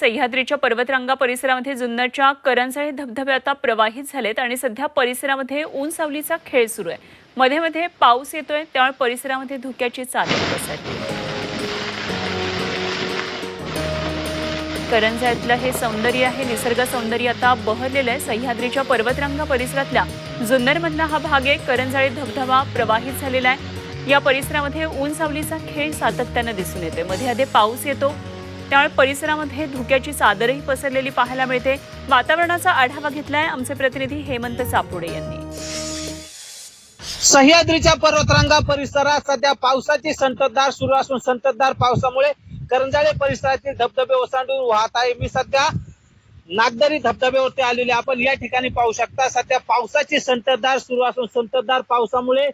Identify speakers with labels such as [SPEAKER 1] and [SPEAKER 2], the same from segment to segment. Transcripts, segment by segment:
[SPEAKER 1] सह्याद्रीच्या पर्वतरांगा परिसरामध्ये जुन्नरच्या करंजाळे धबधबे आता प्रवाहित झालेत आणि सध्या परिसरामध्ये ऊन सावलीचा खेळ सुरू आहे. मध्ये मध्ये पाऊस येतोय त्यामुळे परिसरामध्ये धुक्याची चादर पसरली करंजाळ्यातलं हे सौंदर्य आहे निसर्ग सौंदर्य आता बहरलेलं आहे. सह्याद्रीच्या पर्वतरांगा परिसरातल्या जुन्नरमधला हा भाग आहे. करंजाळे धबधबा प्रवाहित झालेला आहे. या परिसरामध्ये ऊन सावलीचा खेळ सातत्यानं दिसून येतोय. मध्ये आधी पाऊस येतो त्यामुळे परिसरामध्ये धुक्याची चादरही पसरलेली पाहायला मिळते. वातावरणाचा आढावा घेतलाय आमचे प्रतिनिधी हेमंत चापुडे यांनी.
[SPEAKER 2] सह्याद्रीच्या पर्वतरांगा परिसरात सध्या पावसाची संततधार सुरू असून संततधार पावसामुळे करंजाळे परिसरातील धबधबे ओसांडून वाहत आहे. मी सध्या नागदरी धबधब्यावरती आलेले आपण या ठिकाणी पाहू शकता सध्या पावसाची संततधार सुरू असून संततधार पावसामुळे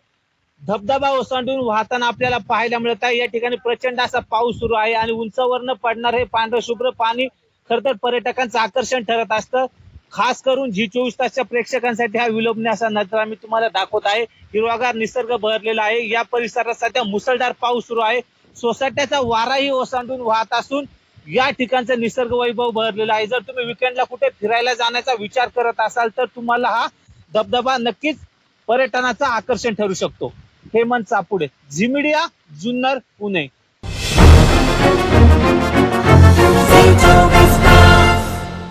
[SPEAKER 2] धबधबा ओसांडून वाहताना आपल्याला पाहायला मिळत आहे. या ठिकाणी प्रचंड असा पाऊस सुरू आहे आणि उंचावरनं पडणार हे पांढरं शुभ्र पाणी खर तर पर्यटकांचं आकर्षण ठरत असतं. खास करून झी चोवीस तासच्या प्रेक्षकांसाठी हा विलोभने असा नजरा मी तुम्हाला दाखवत आहे. हिरवागार निसर्ग बहरलेला आहे. या परिसरात सध्या मुसळधार पाऊस सुरू आहे. सोसाट्याचा वाराही ओसांडून वाहत असून या ठिकाणचं निसर्ग वैभव बहरलेला आहे. जर तुम्ही विकेंडला कुठे फिरायला जाण्याचा विचार करत असाल तर तुम्हाला हा धबधबा नक्कीच पर्यटनाचं आकर्षण ठरू शकतो. हेमंत चापुडे झिमिडिया जुन्नर पुणे.